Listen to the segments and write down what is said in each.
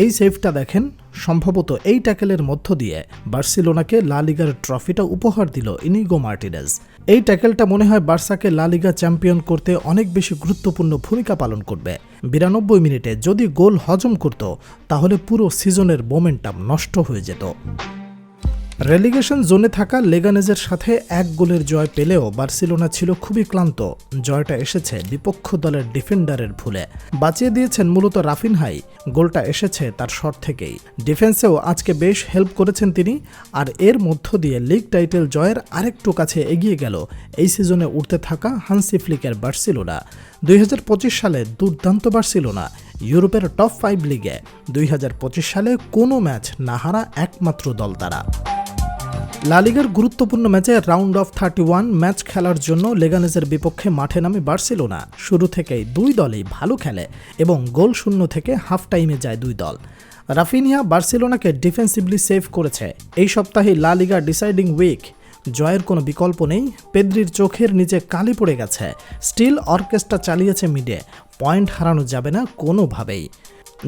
এই সেভটা দেখেন, সম্ভবত এই ট্যাকেলের মধ্য দিয়ে বার্সিলোনাকে লালিগার ট্রফিটা উপহার দিল ইনিগো মার্টিনেজ। এই ট্যাকেলটা মনে হয় বার্সাকে লালিগা চ্যাম্পিয়ন করতে অনেক বেশি গুরুত্বপূর্ণ ভূমিকা পালন করবে। বিরানব্বই মিনিটে যদি গোল হজম করত, তাহলে পুরো সিজনের মোমেন্টাম নষ্ট হয়ে যেত। রেলিগেশন জোনে থাকা লেগানেজের সাথে এক গোলের জয় পেলেও বার্সিলোনা ছিল খুবই ক্লান্ত। জয়টা এসেছে বিপক্ষ দলের ডিফেন্ডারের ভুলে। বাঁচিয়ে দিয়েছেন মূলত রাফিনহাই। গোলটা এসেছে তার শট থেকেই। ডিফেন্সেও আজকে বেশ হেল্প করেছেন তিনি। আর এর মধ্য দিয়ে লিগ টাইটেল জয়ের আরেকটু কাছে এগিয়ে গেল এই সিজনে উঠতে থাকা হানসি ফ্লিকের বার্সিলোনা। দুই হাজার পঁচিশ সালে দুর্দান্ত বার্সিলোনা ইউরোপের টপ ফাইভ লিগে। দুই হাজার পঁচিশ সালে কোনো ম্যাচ না হারা একমাত্র দল তারা। লালিগার গুরুত্বপূর্ণ ম্যাচে round of thirty one match খেলার জন্য লেগানেজের বিপক্ষে মাঠে নামে বার্সেলোনা। শুরু থেকেই দুই দলই ভালো খেলে এবং গোল শূন্য থেকে হাফ টাইমে যায় দুই দল। রাফিনিয়া বার্সেলোনাকে ডিফেন্সিভলি সেভ করেছে। এই সপ্তাহে লা লিগা ডিসাইডিং উইক। জয়ের কোনো বিকল্প নেই। পেদ্রির চোখের নিচে কালি পড়ে গেছে। স্টিল অর্কেস্ট্রা চালিয়েছে মিডে। পয়েন্ট হারানো যাবে না কোনোভাবেই।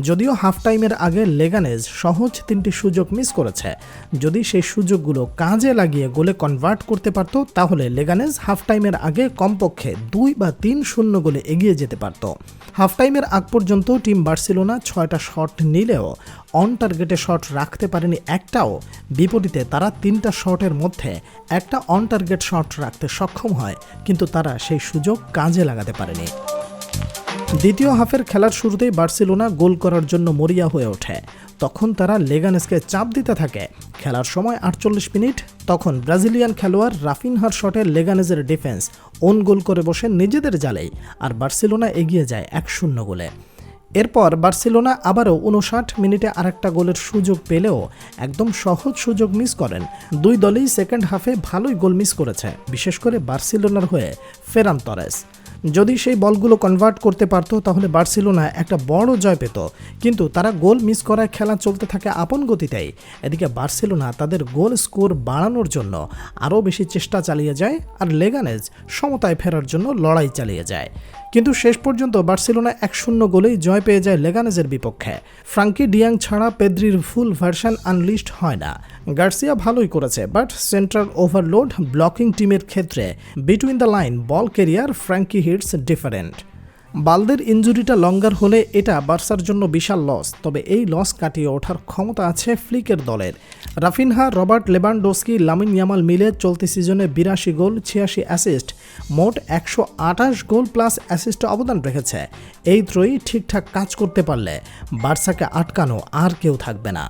যদিও হাফ টাইমের আগে লেগানেজ সহজ তিনটি সুযোগ মিস করেছে। যদি সেই সুযোগগুলো কাজে লাগিয়ে গোলে কনভার্ট করতে পারত, তাহলে লেগানেজ হাফ টাইমের আগে কমপক্ষে দুই বা তিন শূন্য গোলে এগিয়ে যেতে পারত। হাফ টাইমের আগ পর্যন্ত টিম বার্সেলোনা ছয়টা শট নিলেও, অন টার্গেটে শট রাখতে পারেনি একটাও। বিপরীতে তারা তিনটা শটের মধ্যে একটা অন টার্গেট শট রাখতে সক্ষম হয়, কিন্তু তারা সেই সুযোগ কাজে লাগাতে পারেনি। দ্বিতীয় হাফের খেলার শুরুতেই বার্সেলোনা গোল করার জন্য মরিয়া হয়ে ওঠে। তখন তারা লেগানেসকে চাপ দিতে থাকে। খেলার সময় আটচল্লিশ মিনিট, তখন ব্রাজিলিয়ান খেলোয়াড় রাফিনহার শটে লেগানেজের ডিফেন্স ওন গোল করে বসে নিজেদের জালেই, আর বার্সেলোনা এগিয়ে যায় এক শূন্য গোলে। এরপর বার্সেলোনা আবারও উনষাট মিনিটে আরেকটা গোলের সুযোগ পেলেও একদম সহজ সুযোগ মিস করেন। দুই দলেই সেকেন্ড হাফে ভালোই গোল মিস করেছে, বিশেষ করে বার্সেলোনার হয়ে ফেরান তরেস। যদি সেই বলগুলো কনভার্ট করতে পারত, তাহলে বার্সেলোনা একটা বড় জয় পেত। কিন্তু তারা গোল মিস করায় খেলা চলতে থাকে আপন গতিতেই। এদিকে বার্সেলোনা তাদের গোল স্কোর বাড়ানোর জন্য আরও বেশি চেষ্টা চালিয়ে যায় আর লেগানেজ সমতায় ফেরার জন্য লড়াই চালিয়ে যায়। কিন্তু শেষ পর্যন্ত বার্সেলোনা এক শূন্য গোলেই জয় পেয়ে যায় লেগানেজের বিপক্ষে। ফ্রাঙ্কি ডিয়াং ছাড়া পেদ্রির ফুল ভার্সান আনলিস্ট হয় না। গার্সিয়া ভালোই করেছে, বাট সেন্ট্রাল ওভারলোড ব্লকিং টিমের ক্ষেত্রে between the line, ball carrier Frenkie hits different. বালদের ইঞ্জুরিটা লঙ্গার হলে এটা বার্সার জন্য বিশাল লস তবে এই লস কাটিয়ে ওঠার ক্ষমতা আছে ফ্লিকের দলের। Raphinha, Robert Lewandowski, Lamine Yamal মিলে চলতি সিজনে বিরাশি গোল, ছিয়াশি অ্যাসিস্ট মোট একশো আঠাশ গোল প্লাস অ্যাসিস্টে অবদান রেখেছে। এই ত্রয়ী ঠিকঠাক কাজ করতে পারলে বার্সাকে আটকানো আর কেউ থাকবে না।